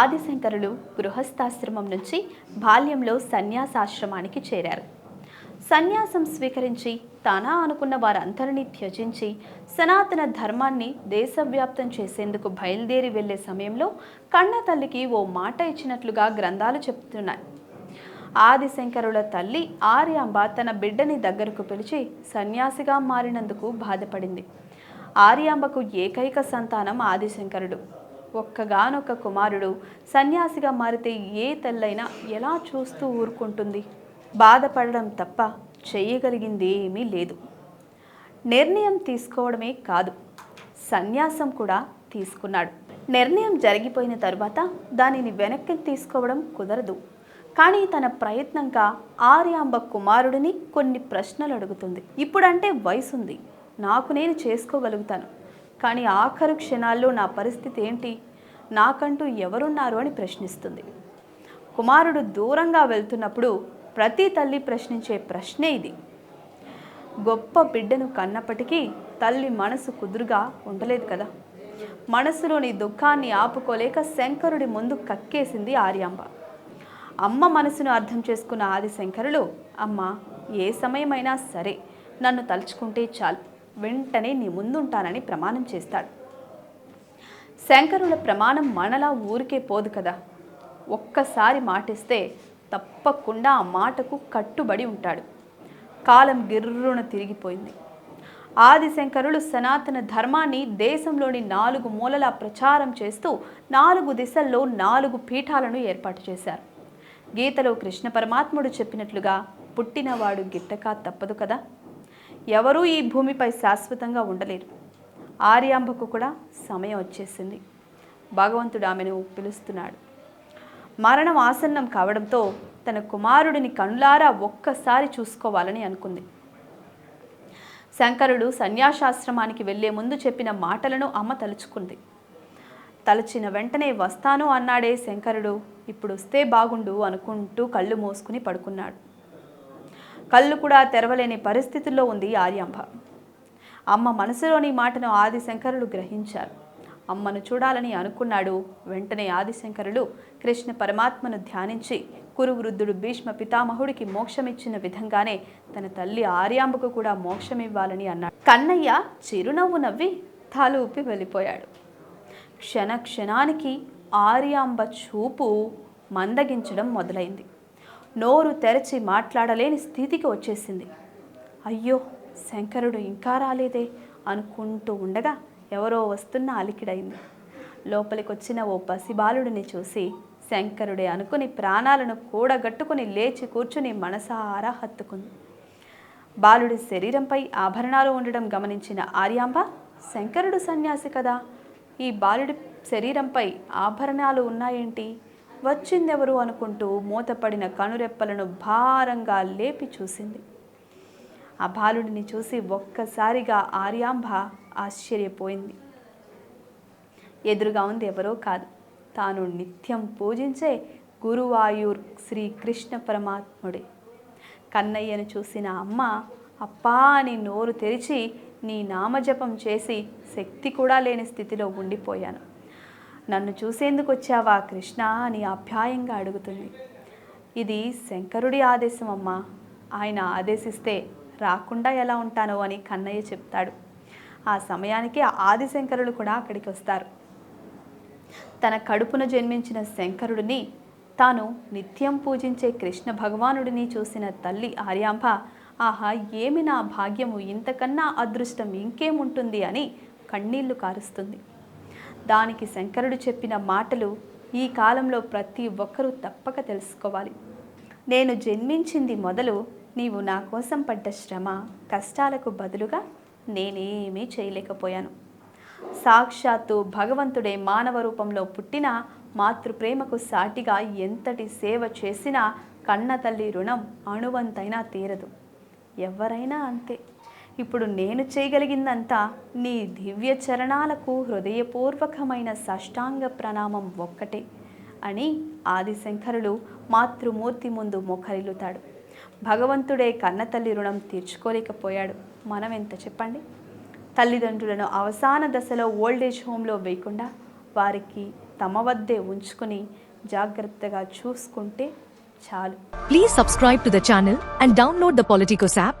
ఆదిశంకరులు గృహస్థాశ్రమం నుంచి బాల్యంలో సన్యాసాశ్రమానికి చేరారు. సన్యాసం స్వీకరించి తానా అనుకున్న వారందరినీ త్యజించి సనాతన ధర్మాన్ని దేశవ్యాప్తం చేసేందుకు బయలుదేరి వెళ్ళే సమయంలో కన్న తల్లికి ఓ మాట ఇచ్చినట్లుగా గ్రంథాలు చెప్తున్నాయి. ఆదిశంకరుల తల్లి ఆర్యాంబ తన బిడ్డని దగ్గరకు పిలిచి సన్యాసిగా మారినందుకు బాధపడింది. ఆర్యాంబకు ఏకైక సంతానం ఆదిశంకరుడు. ఒక్కగానొక్క కుమారుడు సన్యాసిగా మారితే ఏ తల్లైనా ఎలా చూస్తూ ఊరుకుంటుంది? బాధపడడం తప్ప చేయగలిగింది ఏమీ లేదు. నిర్ణయం తీసుకోవడమే కాదు సన్యాసం కూడా తీసుకున్నాడు. నిర్ణయం జరిగిపోయిన తరువాత దానిని వెనక్కి తీసుకోవడం కుదరదు. కానీ తన ప్రయత్నంగా ఆర్యాంబ కుమారుడిని కొన్ని ప్రశ్నలు అడుగుతుంది. ఇప్పుడంటే వయసుంది. నాకు నేను చేసుకోగలుగుతాను. కానీ ఆఖరు క్షణాల్లో నా పరిస్థితి ఏంటి? నాకంటూ ఎవరున్నారు అని ప్రశ్నిస్తుంది. కుమారుడు దూరంగా వెళ్తున్నప్పుడు ప్రతి తల్లి ప్రశ్నించే ప్రశ్నే ఇది. గొప్ప బిడ్డను కన్నప్పటికీ తల్లి మనసు కుదురుగా ఉండలేదు కదా. మనసులోని దుఃఖాన్ని ఆపుకోలేక శంకరుడి ముందు కక్కేసింది ఆర్యాంబ. అమ్మ మనసును అర్థం చేసుకున్న ఆది శంకరుడు అమ్మ ఏ సమయమైనా సరే నన్ను తలుచుకుంటే చాలు. వెంటనే నీ ముందుంటానని ప్రమాణం చేస్తాడు. శంకరుల ప్రమాణం మనలా ఊరికే పోదు కదా. ఒక్కసారి మాటిస్తే తప్పకుండా ఆ మాటకు కట్టుబడి ఉంటాడు. కాలం గిర్రున తిరిగిపోయింది. ఆదిశంకరులు సనాతన ధర్మాన్ని దేశంలోని నాలుగు మూలలా ప్రచారం చేస్తూ నాలుగు దిశల్లో నాలుగు పీఠాలను ఏర్పాటు చేశారు. గీతలో కృష్ణ పరమాత్ముడు చెప్పినట్లుగా పుట్టినవాడు గిట్టక తప్పదు కదా. ఎవరూ ఈ భూమిపై శాశ్వతంగా ఉండలేరు. ఆర్యాంబకు కూడా సమయం వచ్చేసింది. భగవంతుడు ఆమెను పిలుస్తున్నాడు. మరణం ఆసన్నం కావడంతో తన కుమారుడిని కనులారా ఒక్కసారి చూసుకోవాలని అనుకుంది. శంకరుడు సన్యాసాశ్రమానికి వెళ్ళే ముందు చెప్పిన మాటలను అమ్మ తలుచుకుంది. తలచిన వెంటనే వస్తాను అన్నాడే శంకరుడు. ఇప్పుడు వస్తే బాగుండు అనుకుంటూ కళ్ళు మూసుకుని పడుకున్నాడు. కళ్ళు కూడా తెరవలేని పరిస్థితుల్లో ఉంది ఆర్యాంబ అమ్మ మనసులోని మాటను ఆదిశంకరులు గ్రహించారు. అమ్మను చూడాలని అనుకున్నాడు. వెంటనే ఆదిశంకరులు కృష్ణ పరమాత్మను ధ్యానించి కురువృద్ధుడు భీష్మ పితామహుడికి మోక్షమిచ్చిన విధంగానే తన తల్లి ఆర్యాంబకు కూడా మోక్షమివ్వాలని అన్నాడు. కన్నయ్య చిరునవ్వు నవ్వి తాలు ఊపి వెళ్ళిపోయాడు. క్షణ క్షణానికి ఆర్యాంబ చూపు మందగించడం మొదలైంది. నోరు తెరచి మాట్లాడలేని స్థితికి వచ్చేసింది. అయ్యో శంకరుడు ఇంకా రాలేదే అనుకుంటూ ఉండగా ఎవరో వస్తున్న అలికిడైంది. లోపలికొచ్చిన ఓ పసిబాలుడిని చూసి శంకరుడే అనుకుని ప్రాణాలను కూడగట్టుకుని లేచి కూర్చుని మనసారా హత్తుకుంది. బాలుడి శరీరంపై ఆభరణాలు ఉండడం గమనించిన ఆర్యాంబ శంకరుడు సన్యాసి కదా ఈ బాలుడి శరీరంపై ఆభరణాలు ఉన్నాయేంటి? వచ్చిందెవరు అనుకుంటూ మూతపడిన కనురెప్పలను భారంగా లేపి చూసింది. ఆ బాలుడిని చూసి ఒక్కసారిగా ఆర్యాంబ ఆశ్చర్యపోయింది. ఎదురుగా ఉంది ఎవరో కాదు. తాను నిత్యం పూజించే గురువాయూర్ శ్రీకృష్ణ పరమాత్ముడే. కన్నయ్యను చూసిన అమ్మ అప్పా అని నోరు తెరిచి నీ నామజపం చేసి శక్తి కూడా లేని స్థితిలో ఉండిపోయాను. నన్ను చూసేందుకు వచ్చావా కృష్ణ అని ఆప్యాయంగా అడుగుతుంది. ఇది శంకరుడి ఆదేశం అమ్మా. ఆయన ఆదేశిస్తే రాకుండా ఎలా ఉంటానో అని కన్నయ్య చెప్తాడు. ఆ సమయానికి ఆదిశంకరుడు కూడా అక్కడికి వస్తారు. తన కడుపున జన్మించిన శంకరుడిని తాను నిత్యం పూజించే కృష్ణ భగవానుడిని చూసిన తల్లి ఆర్యాంబ ఆహా ఏమి నా భాగ్యము? ఇంతకన్నా అదృష్టం ఇంకేముంటుంది? అని కన్నీళ్ళు కారుస్తుంది. దానికి శంకరుడు చెప్పిన మాటలు ఈ కాలంలో ప్రతి ఒక్కరూ తప్పక తెలుసుకోవాలి. నేను జన్మించింది మొదలు నీవు నా కోసం పడ్డ శ్రమ కష్టాలకు బదులుగా నేనేమీ చేయలేకపోయాను. సాక్షాత్తు భగవంతుడే మానవ రూపంలో పుట్టిన మాతృప్రేమకు సాటిగా ఎంతటి సేవ చేసినా కన్న తల్లి రుణం అణువంతైనా తీరదు. ఎవరైనా అంతే. ఇప్పుడు నేను చేయగలిగిందంతా నీ దివ్య చరణాలకు హృదయపూర్వకమైన సాష్టాంగ ప్రణామం ఒక్కటే అని ఆదిశంకరులు మాతృమూర్తి ముందు మొఖరిల్లుతాడు. భగవంతుడే కన్నతల్లి రుణం తీర్చుకోలేకపోయాడు. మనం ఎంత చెప్పండి? తల్లిదండ్రులను అవసాన దశలో ఓల్డేజ్ హోమ్లో వేయకుండా వారికి తమ వద్దే ఉంచుకుని జాగ్రత్తగా చూసుకుంటే చాలు. Please subscribe to the channel and download the politicos app